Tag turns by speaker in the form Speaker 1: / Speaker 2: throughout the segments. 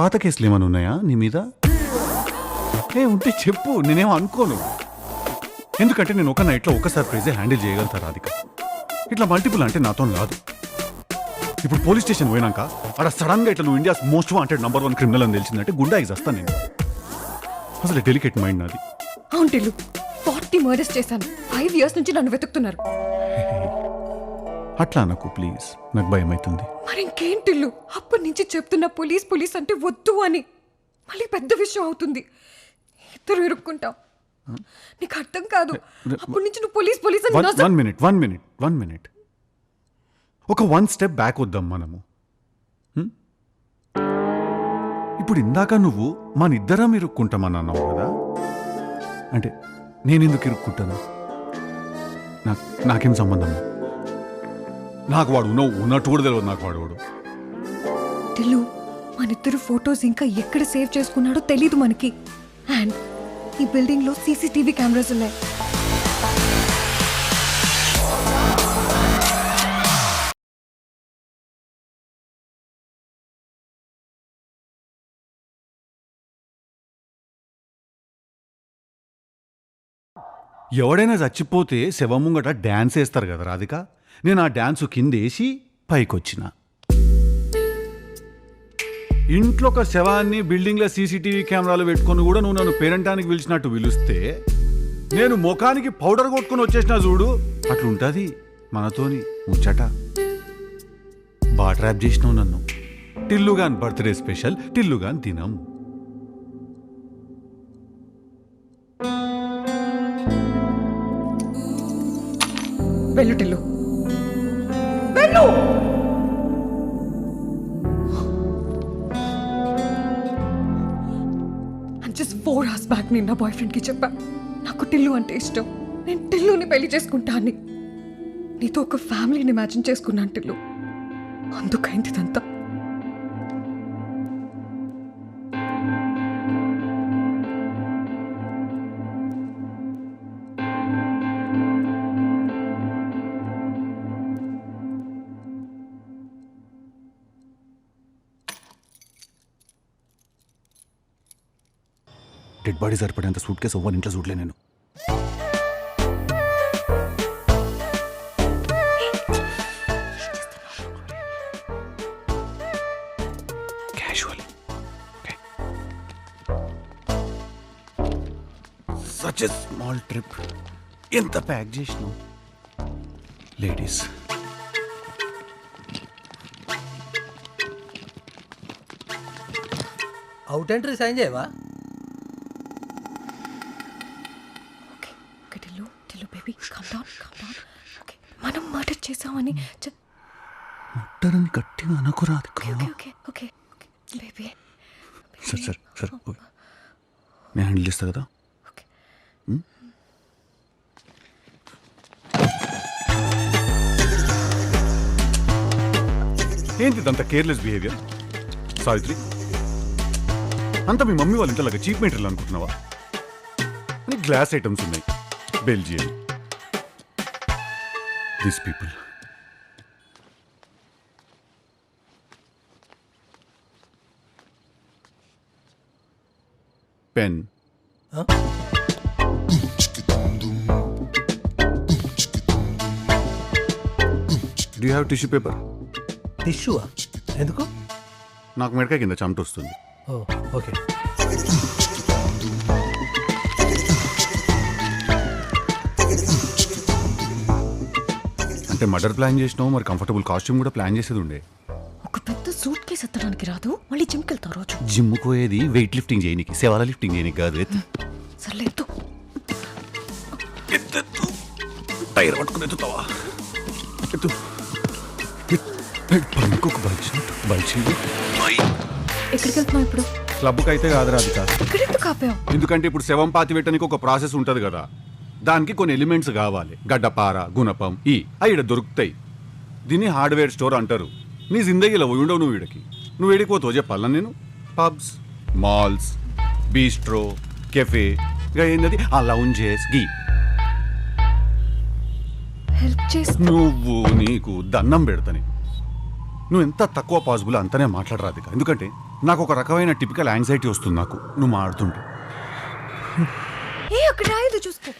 Speaker 1: పాత కేసులు ఏమైనా ఉన్నాయా నీ మీద? ఏ ఉంటే చెప్పు నేనేం అనుకోను. ఎందుకంటే నేను ఒక నైట్లో ఒక సర్ప్రైజే హ్యాండిల్ చేయగలుగుతా రాధిక. ఇట్లా మల్టిపుల్ అంటే నాతో రాదు. ఇప్పుడు పోలీస్ స్టేషన్ పోయినాక అక్కడ సడన్గా ఇట్లా నువ్వు India's most wanted number one criminal అని తెలిసిందంటే గుండా వస్తాను నేను. అసలు డెలికేట్ మైండ్ నాది.
Speaker 2: అవును టిల్లు ఫార్టీ మర్డర్స్ చేశాను. ఫైవ్ ఇయర్స్ నుంచి నన్ను వెతుకుతున్నారు.
Speaker 1: అట్లా నాకు ప్లీజ్. నాకు భయం అవుతుంది
Speaker 2: మరి ఇంకేం టిల్లు అప్పటి నుంచి చెప్తున్న పోలీస్ పోలీస్ అంటే వద్దు అని. మళ్ళీ పెద్ద విషయం అవుతుంది. ఇద్దరు ఇరుక్కుంటాం. నీకు అర్థం కాదు. అప్పటి నుంచి నువ్వు police police
Speaker 1: one minute one minute one minute. ఒక వన్ స్టెప్ బ్యాక్ వద్దాం మనము? ఇప్పుడు ఇందాక నువ్వు మన ఇద్దరం ఇరుక్కుంటామని అన్నావు కదా? అంటే నేను ఎందుకు ఇరుక్కుంటాను నాకేం సంబంధం నాకు వాడు ఉన్న ఉన్నట్టు కూడా తెలియదు నాకు వాడు వాడు
Speaker 2: టిల్లు మన ఇద్దరు ఫొటోస్ ఇంకా ఎక్కడ సేవ్ చేసుకున్నాడో తెలీదు మనకి. అండ్ ఈ బిల్డింగ్లో సీసీటీవీ కెమెరాస్ ఉన్నాయి.
Speaker 1: ఎవడైనా చచ్చిపోతే శవం ముంగట డ్యాన్స్ వేస్తారు కదా రాధిక? నేను ఆ డ్యాన్సు కిందేసి పైకొచ్చిన. ఇంట్లో ఒక శవాన్ని బిల్డింగ్లో సీసీటీవీ కెమెరాలు పెట్టుకొని కూడా నువ్వు నన్ను పేరంటానికి పిలిచినట్టు పిలిస్తే నేను ముఖానికి పౌడర్ కొట్టుకొని వచ్చేసిన చూడు అట్లుంటుంది మనతోని ముచ్చట. బాగా ట్రాప్ చేసినావు నన్ను. టిల్లుగాన్ బర్త్డే స్పెషల్ టిల్లుగాన్ తినం.
Speaker 2: వెళ్ళు టిల్లు. నిన్ను జస్ట్ ఫోర్ అవర్స్ బ్యాక్ నేను నా బాయ్ ఫ్రెండ్కి చెప్పా. నాకు టిల్లు అంటే ఇష్టం. నేను టిల్లుని పెళ్ళి చేసుకుంటాను నీతో ఒక ఫ్యామిలీని ఇమాజిన్ చేసుకున్నాను టిల్లు. అందుకైంది ఇదంతా.
Speaker 1: డెడ్ బాడీ సరిపడేంత సూట్ కేసు అవ్వని ఇంట్లో చూడలే నేను. సచ్ ఎ స్మాల్ ట్రిప్ ఎంత ప్యాక్ చేసినావు? లేడీస్
Speaker 3: అవుట్ ఎంట్రీ సైన్ చేయవా
Speaker 2: okay okay Tillu Tillu baby calm down calm down okay మనం మర్డర్ చేసామని
Speaker 1: ముట్టరని గట్టిగా అనుకురాదు
Speaker 2: ఓకే ఓకే బేబీ
Speaker 1: సరే సరే సరే ఓకే. నేను హ్యాండిల్ చేస్తా కదా? ఏంటి అంత కేర్లెస్ బిహేవియర్ సావిత్రి అంత మీ మమ్మీ వాళ్ళ ఇంట్లో చీప్ మెటీరియల్ అనుకుంటున్నావా? అని గ్లాస్ ఐటమ్స్ ఉన్నాయి. Belgium. This people pen do have tissue paper
Speaker 3: tissue ఎందుకు?
Speaker 1: నాకు మెడకాయ కింద చెమట వస్తుంది.
Speaker 3: ఓకే.
Speaker 1: అంటే మర్డర్ ప్లాన్ చేసినావు మరి కంఫర్టబుల్ కాస్ట్యూమ్ కూడా ప్లాన్ చేసేది ఉండే.
Speaker 2: ఎత్తడానికి రాదు? మళ్ళీ జిమ్కి వెళ్తావు రోజు.
Speaker 1: జిమ్ పోయేది వెయిట్ లిఫ్టింగ్ చేయనికి శవాల లిఫ్టింగ్ చేయనికి కాదు. ఎత్తు.
Speaker 2: సర్లే ఎత్తు.
Speaker 1: టైర్ పట్టుకుని ఎత్తుతావా? ఎత్తు. ఇంకొక బైక్ బైక్
Speaker 2: ఎక్కడికి వెళ్తున్నావు ఇప్పుడు
Speaker 1: క్లబ్కి అయితే కాదు రాదు కాదు
Speaker 2: ఎక్కడెందుకు ఆపావు?
Speaker 1: ఎందుకంటే ఇప్పుడు శవం పాతి పెట్టడానికి ఒక ప్రాసెస్ ఉంటుంది కదా. దానికి కొన్ని ఎలిమెంట్స్ కావాలి. గడ్డపార గుణపం ఈ అవి దొరుకుతాయి. దీన్ని హార్డ్వేర్ స్టోర్ అంటారు. నీ జిందగీలో పోయి ఉండవు నువ్వు వీడికి నువ్వు వీడికి పోతావు చెప్పాలా నేను? పబ్స్ మాల్స్ బీస్ట్రో కెఫే ఇక ఏంటది ఆ లౌంజెస్ గీ.
Speaker 2: హెల్ప్ చేసి
Speaker 1: నువ్వు నీకు దండం పెడతాని నువ్వు ఎంత తక్కువ పాసిబుల్ అంతనే మాట్లాడరా రాధిక ఎందుకంటే నాకు ఒక రకమైన టిపికల్ యాంగ్జైటీ వస్తుంది నాకు. నువ్వు మాడుతుంటే.
Speaker 2: ఏ అక్కడ రాయదు చూసుకో.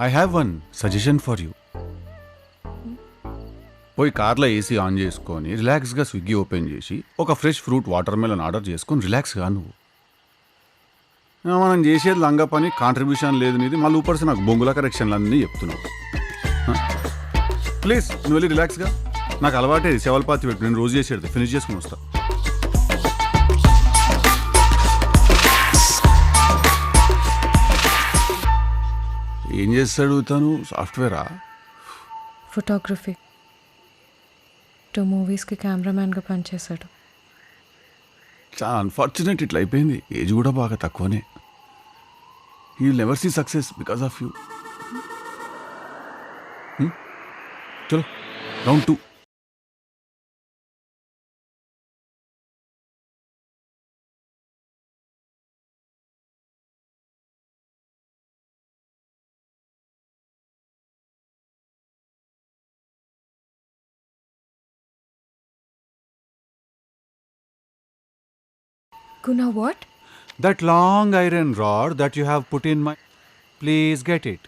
Speaker 1: I have one suggestion for you పోయి కార్లో ఏసీ ఆన్ చేసుకొని రిలాక్స్గా స్విగ్గీ ఓపెన్ చేసి ఒక fresh fruit watermelon order చేసుకొని రిలాక్స్గా నువ్వు. మనం చేసేది లంగా పని కాంట్రిబ్యూషన్ లేదు నీది మళ్ళీ ఊపర్సి నాకు బొంగుల కరెక్షన్లు అన్నీ చెప్తున్నావు. ప్లీజ్ నువ్వు వెళ్ళి రిలాక్స్గా. నాకు అలవాటే సెవల్పాతి పెట్టు నేను రోజు చేసేది ఫినిష్ చేసుకుని వస్తాను ఏం చేస్తాడు తను? సాఫ్ట్వేరా?
Speaker 2: ఫోటోగ్రఫీ. టూ మూవీస్కి కెమెరామ్యాన్గా పనిచేశాడు.
Speaker 1: చాలా అన్ఫార్చునేట్ ఇట్లా అయిపోయింది. ఏజ్ కూడా బాగా తక్కువనే. You never see success because of you చలో round two
Speaker 2: gonna what
Speaker 1: that long iron rod that you have put in my please get it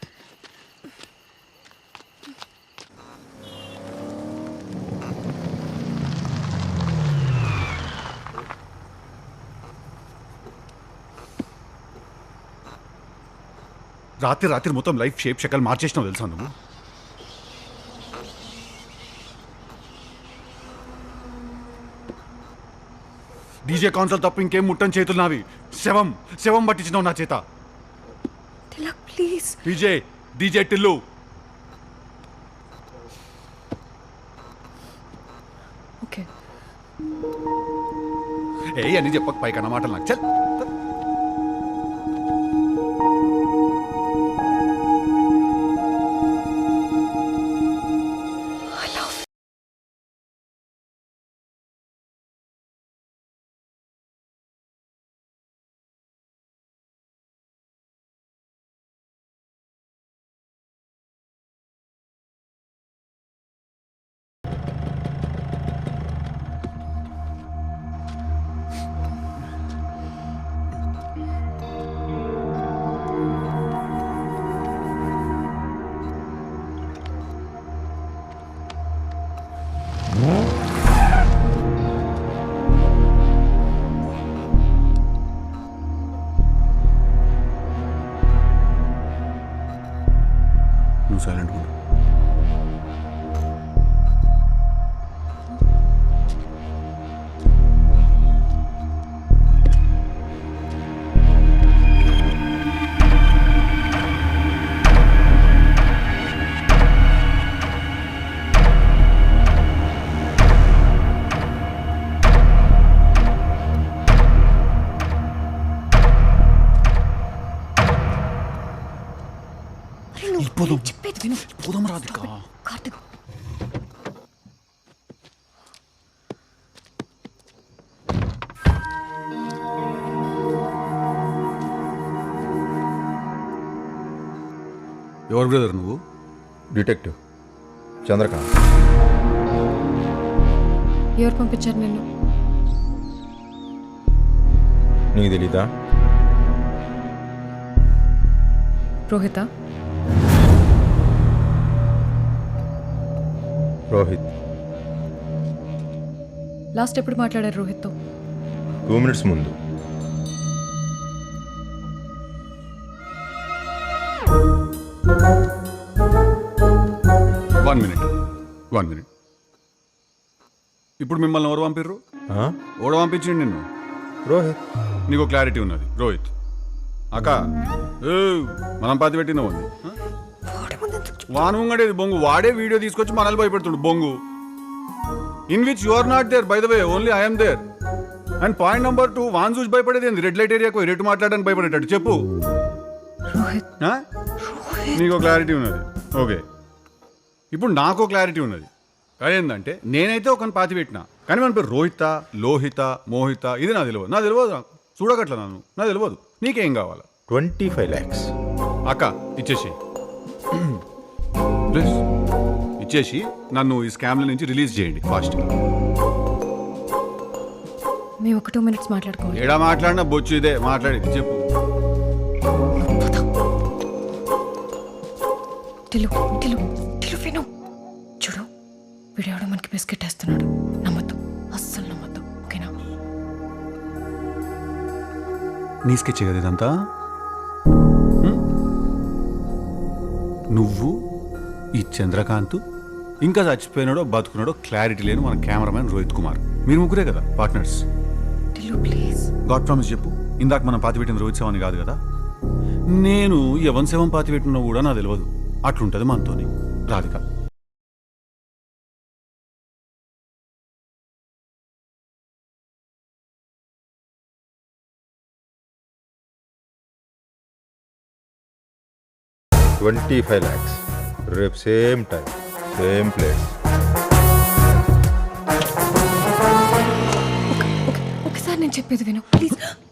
Speaker 1: రాత్రి రాత్రి మొత్తం లైఫ్ షేప్ షకల్ మార్చేసినావు తెలుసా నువ్వు? డీజే కాన్సల్ తప్ప ఇంకేం ముట్టని చేతులు నావి. శవం శవం పట్టించినావు నా చేత.
Speaker 2: Tilak please.
Speaker 1: DJ DJ Tillu.
Speaker 2: Okay.
Speaker 1: ఏ అని చెప్పక పైకి మాటలు నాకు. చల్. నువ్వు సైలెంట్ ఉండు
Speaker 2: నేను చెప్పేది విను.
Speaker 1: పోదాం రాధిక
Speaker 2: కార్తిక్.
Speaker 1: ఎవరు బ్రదర్ నువ్వు?
Speaker 4: డిటెక్టివ్. చంద్రకాంత్.
Speaker 2: ఎవరు పంపించారు నిన్ను?
Speaker 4: నీకు తెలీదా?
Speaker 2: రోహిత?
Speaker 4: రోహిత్.
Speaker 2: లాస్ట్ ఎప్పుడు మాట్లాడారు రోహిత్తో?
Speaker 4: టూ మినిట్స్ ముందు.
Speaker 1: One minute. One minute. ఇప్పుడు మిమ్మల్ని ఎవరు పంపిర్రు?
Speaker 4: ఆ?
Speaker 1: ఓడ పంపించిండు నిన్ను?
Speaker 4: రోహిత్.
Speaker 1: నీకు క్లారిటీ ఉన్నది. రోహిత్. అక్క. ఏ, మనం పాతి పెట్టిన ఉంది. వాను ఉంగడేది బొంగు. వాడే వీడియో తీసుకొచ్చి మనల్ని భయపెడుతుండు బొంగు. In which you are not there by the way only I'm there and point number two van చూసి భయపడేది ఏంది? రెడ్ లైట్ ఏరియాకు రేటు మాట్లాడడానికి భయపడేటట్టు. చెప్పు? నీకు క్లారిటీ ఉన్నది. ఓకే ఇప్పుడు నాకు క్లారిటీ ఉన్నది. అదేంటంటే నేనైతే ఒకని పాతి పెట్టిన. కానీ మన పేరు రోహిత లోహిత మోహిత ఇది నా తెలియదు నా తెలియదు నాకు చూడగట్ల నన్ను. నా తెలియదు నీకేం కావాలా?
Speaker 4: ట్వంటీ ఫైవ్ ల్యాక్స్
Speaker 1: అక్క ఇచ్చేసి ప్లీజ్. ఇచ్చేసి నన్ను ఈ స్కామ్ల నుంచి రిలీజ్ చేయండి ఫాస్ట్.
Speaker 2: మేము ఒక టూ మినిట్స్ మాట్లాడుకోవాలి.
Speaker 1: ఏడా మాట్లాడినా బొచ్చు ఇదే మాట్లాడేది చెప్పు.
Speaker 2: విను. చూడు వీడెవడో మనకి బిస్కెట్ వేస్తున్నాడు. నమ్మద్దు అస్సలు నమ్మద్దు ఓకేనా?
Speaker 1: నీ స్కెచ్ కదా ఇదంతా? నువ్వు ఈ చంద్రకాంత్ ఇంకా చచ్చిపోయినాడో బతుకున్నాడో క్లారిటీ లేని మన కెమెరామెన్ రోహిత్ కుమార్. మీరు ముగ్గురే కదా పార్ట్నర్స్? గాడ్ ప్రామిస్ చెప్పు. ఇందాక మనం పాతి పెట్టిన రోహిత్ శవన్ కాదు కదా? నేను ఎవన్ శవం పాతి పెట్టినా కూడా నాకు తెలియదు. అట్లుంటది మనతోని. రాధిక.
Speaker 4: ట్వంటీ ఫైవ్ ల్యాక్స్ రేపు సేమ్ టైం సేమ్ ప్లేస్.
Speaker 2: ఒకసారి నేను చెప్పేది విను. ప్లీజ్.